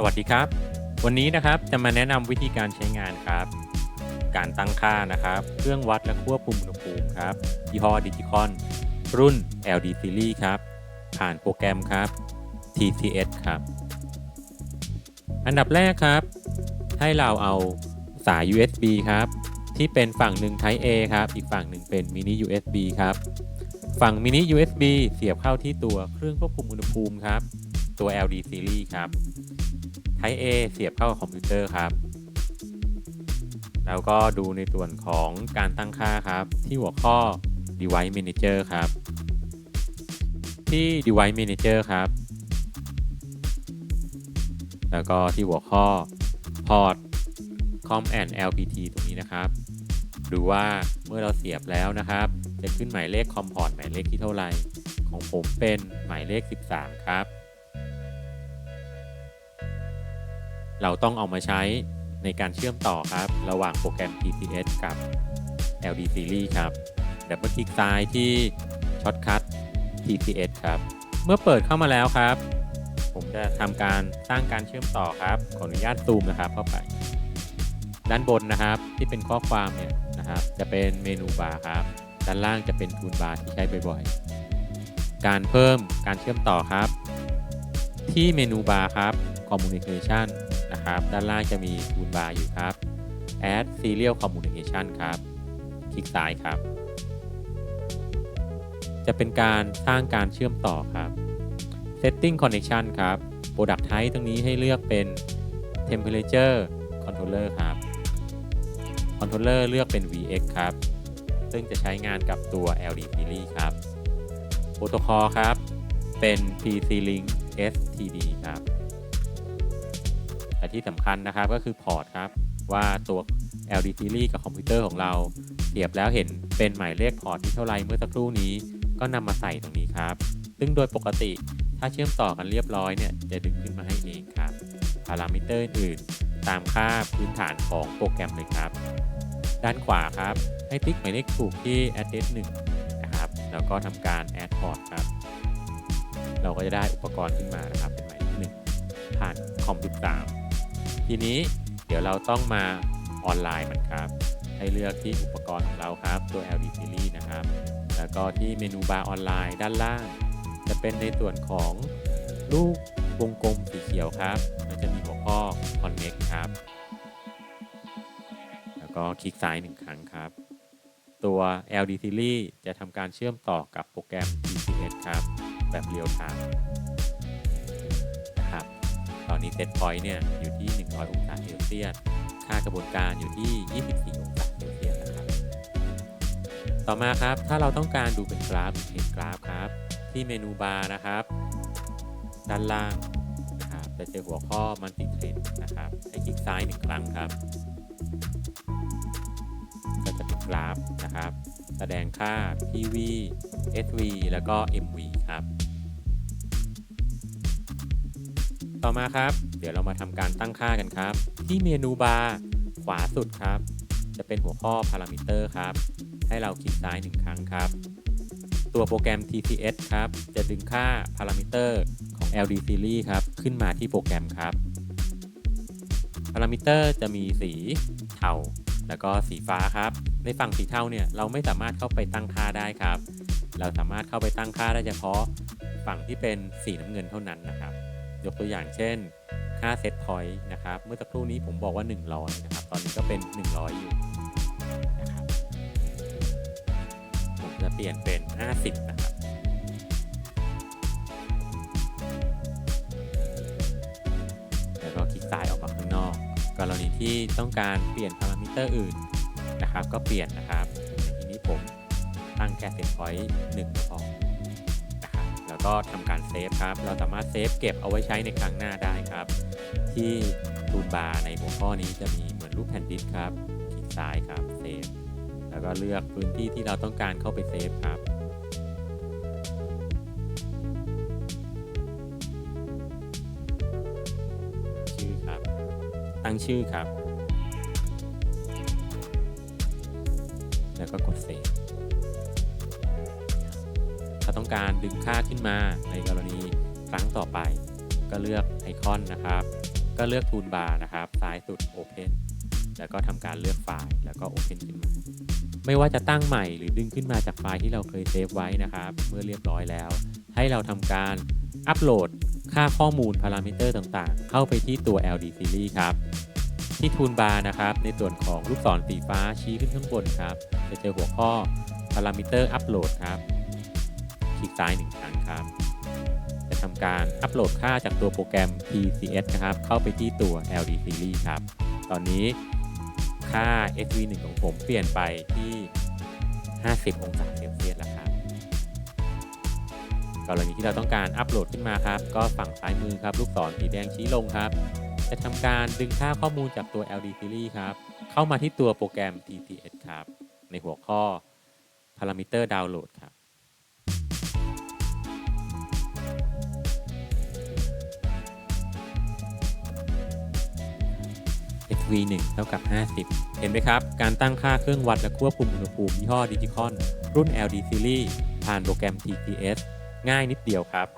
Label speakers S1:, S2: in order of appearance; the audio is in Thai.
S1: สวัสดีครับ วันนี้นะครับจะมาแนะนำวิธีการใช้งานครับ การตั้งค่านะครับ เครื่องวัดและควบคุมอุณหภูมิครับยี่ห้อดิจิคอนรุ่น LD Series ครับ ผ่านโปรแกรมครับ TCS ครับ อันดับแรกครับ ให้เราเอาสาย USB ครับ ที่เป็นฝั่งหนึ่ง Type A ครับ อีกฝั่งหนึ่งเป็น Mini USB ครับ ฝั่ง Mini USB เสียบเข้าที่ตัวเครื่องควบคุมอุณหภูมิครับ ตัว LD Series ครับ Type A เสียบเข้าคอมพิวเตอร์ครับ แล้วก็ดูในส่วนของการตั้งค่าครับ ที่หัวข้อ Device Manager ครับ ที่ Device Manager ครับ แล้วก็ที่หัวข้อ Port Com and LPT ตรงนี้นะครับดูว่าเมื่อเราเสียบแล้วนะครับ จะขึ้นหมายเลขคอมพอร์ตหมายเลขที่เท่าไหร่ ของผมเป็นหมายเลข 13 ครับ เราต้องเอามาใช้ในการเชื่อมต่อครับ ระหว่างโปรแกรม TCS กับ LD Series ครับดับเบิลคลิกซ้ายที่ช็อตคัท TCS ครับ เมื่อเปิดเข้ามาแล้วครับ ผมจะทำการสร้างการเชื่อมต่อครับ ขออนุญาตซูมนะครับเข้าไป ด้านบนนะครับที่เป็นข้อความเนี่ยนะครับ จะเป็นเมนูบาร์ครับ ด้านล่างจะเป็นทูลบาร์ที่ใช้บ่อยๆ การเพิ่มการเชื่อมต่อครับ ที่เมนูบาร์ครับ Communication นะครับ ด้านล่างจะมีทูลบาร์อยู่ครับ Add Serial Communication ครับ คลิกซ้ายครับ จะเป็นการสร้างการเชื่อมต่อครับ Setting Connection ครับ Product Type ตรงนี้ให้เลือกเป็น Temperature Controller ครับ Controller เลือกเป็น VX ครับ ซึ่งจะใช้งานกับตัว LD Series ครับ โปรโตคอลครับ เป็น PC-Link STD ครับแต่ที่สำคัญนะครับก็คือพอร์ตครับ ว่าตัว LD Series กับคอมพิวเตอร์ของเราเสียบแล้วเห็นเป็นหมายเลขพอร์ตที่เท่าไรเมื่อสักครู่นี้ ก็นำมาใส่ตรงนี้ครับ ซึ่งโดยปกติถ้าเชื่อมต่อกันเรียบร้อยเนี่ยจะดึงขึ้นมาให้เองครับพารามิเตอร์อื่นตามค่าพื้นฐานของโปรแกรมเลยครับ ด้านขวาครับ ให้ติ๊กหมายเลขถูกที่ address 1นะครับ แล้วก็ทำการ add port ครับ เราก็จะได้อุปกรณ์ขึ้นมานะครับเป็นหมายเลขหนึ่งผ่านคอมพิวเตอร์ทีนี้เดี๋ยวเราต้องมาออนไลน์มันครับ ให้เลือกที่อุปกรณ์ของเราครับ ตัว LD Series นะครับ แล้วก็ที่เมนูบาร์ออนไลน์ด้านล่าง จะเป็นในส่วนของรูปวงกลมสีเขียวครับ มันจะมีหัวข้อ Connect ครับ แล้วก็คลิกซ้ายหนึ่งครั้งครับ ตัว LD Series จะทำการเชื่อมต่อกับโปรแกรม TCS ครับ แบบเรียลไทม์นะครับ ตอนนี้เซตพอยต์เนี่ยอยู่ที่ 100 องศาเซลเซียส ค่ากระบวนการอยู่ที่ 24 องศาเซลเซียสนะครับ ต่อมาครับ ถ้าเราต้องการดูเป็นกราฟเห็นกราฟครับ ที่เมนูบาร์นะครับ ด้านล่างนะครับจะเจอหัวข้อ Multi Trend นะครับ ให้คลิกซ้ายหนึ่งครั้งครับ กราฟนะครับ แสดงค่า PV SV แล้วก็ MV ครับ ต่อมาครับ เดี๋ยวเรามาทำการตั้งค่ากันครับ ที่เมนูบาร์ขวาสุดครับ จะเป็นหัวข้อพารามิเตอร์ครับ ให้เราคลิกซ้ายหนึ่งครั้งครับ ตัวโปรแกรม TCS ครับ จะดึงค่าพารามิเตอร์ของ LD Series ครับ ขึ้นมาที่โปรแกรมครับพารามิเตอร์จะมีสีเทาแล้วก็สีฟ้าครับ ในฝั่งสีเทาเนี่ยเราไม่สามารถเข้าไปตั้งค่าได้ครับ เราสามารถเข้าไปตั้งค่าได้เฉพาะฝั่งที่เป็นสีน้ำเงินเท่านั้นนะครับ ยกตัวอย่างเช่น ค่าเซตพอยต์นะครับ เมื่อสักครู่นี้ผมบอกว่า 100 นะครับ ตอนนี้ก็เป็น 100 อยู่นะครับ ผมจะเปลี่ยนเป็น 50 นะครับแล้วก็คลิกซ้ายออกมาข้างนอก กรณีที่ต้องการเปลี่ยนพารามิเตอร์อื่น นะครับ ก็เปลี่ยนนะครับ ทีนี้ผมตั้งแค่เซตพอยต์หนึ่งพอนะครับแล้วก็ทำการเซฟครับ เราสามารถเซฟเก็บเอาไว้ใช้ในครั้งหน้าได้ครับ ที่ทูลบาร์ในหัวข้อนี้จะมีเหมือนรูปแผ่นดิสครับคลิกซ้ายครับเซฟแล้วก็เลือกพื้นที่ที่เราต้องการเข้าไปเซฟครับชื่อครับ ตั้งชื่อครับ แล้วก็กดเซฟถ้าต้องการดึงค่าขึ้นมาในกรณีครั้งต่อไป ก็เลือกไอคอนนะครับ ก็เลือก Toolbar นะครับซ้ายสุด Open แล้วก็ทำการเลือกไฟล์แล้วก็ Open ขึ้นมา ไม่ว่าจะตั้งใหม่หรือดึงขึ้นมาจากไฟล์ที่เราเคยเซฟไว้นะครับ เมื่อเรียบร้อยแล้ว ให้เราทำการอัปโหลดค่าข้อมูลพารามิเตอร์ต่างๆ เข้าไปที่ตัว LD Series ครับ ที่ Toolbar นะครับ ในส่วนของลูกศรสีฟ้าชี้ขึ้นข้างบนครับ จะเจอหัวข้อ Parameter Upload ครับ คลิกซ้ายหนึ่งครั้งครับ จะทำการอัปโหลดค่าจากตัวโปรแกรม PCS นะครับ เข้าไปที่ตัว LD Series ครับ ตอนนี้ค่า SV1 ของผมเปลี่ยนไปที่ 50 องศาเซลเซียสแล้วครับกรณีที่เราต้องการอัปโหลดขึ้นมาครับ ก็ฝั่งซ้ายมือครับ ลูกศรสีแดงชี้ลงครับ จะทำการดึงค่าข้อมูลจากตัว LD Series ครับ เข้ามาที่ตัวโปรแกรม t c ในหัวข้อ Parameter Download ครับ SV1 เท่ากับ 50 เห็นไหมครับ การตั้งค่าเครื่องวัดและควบคุมอุณหภูมิยี่ห้อดิจิคอนรุ่น LD Series ผ่านโปรแกรม TCS ง่ายนิดเดียวครับ